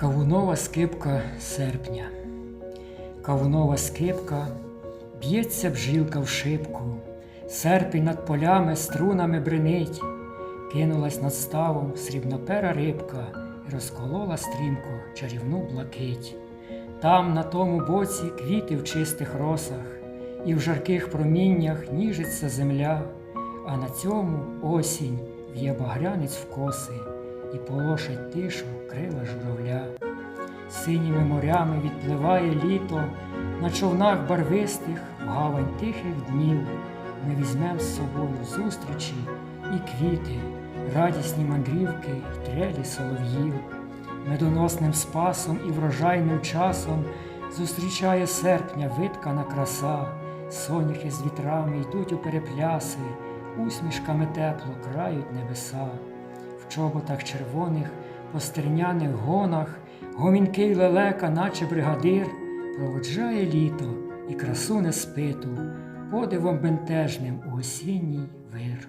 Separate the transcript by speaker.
Speaker 1: Кавунова скипка серпня. Кавунова скипка, б'ється бжилка в шибку, серпень над полями струнами бренить, кинулась над ставом срібнопера рибка і розколола стрімко чарівну блакить. Там, на тому боці, квіти в чистих росах, і в жарких проміннях ніжиться земля, а на цьому осінь в'є багрянець в коси і полошить тишу крила журавля. Синіми морями відпливає літо, на човнах барвистих в гавань тихих днів. Ми візьмем з собою зустрічі і квіти, радісні мандрівки й трелі солов'їв. Медоносним спасом і врожайним часом зустрічає серпня виткана краса, соняхи з вітрами йдуть у перепляси, усмішками тепло крають небеса. Чоботах червоних, по стерняних гонах, гомінкий лелека, наче бригадир, проводжає літо і красу неспиту, подивом бентежним у осінній вир.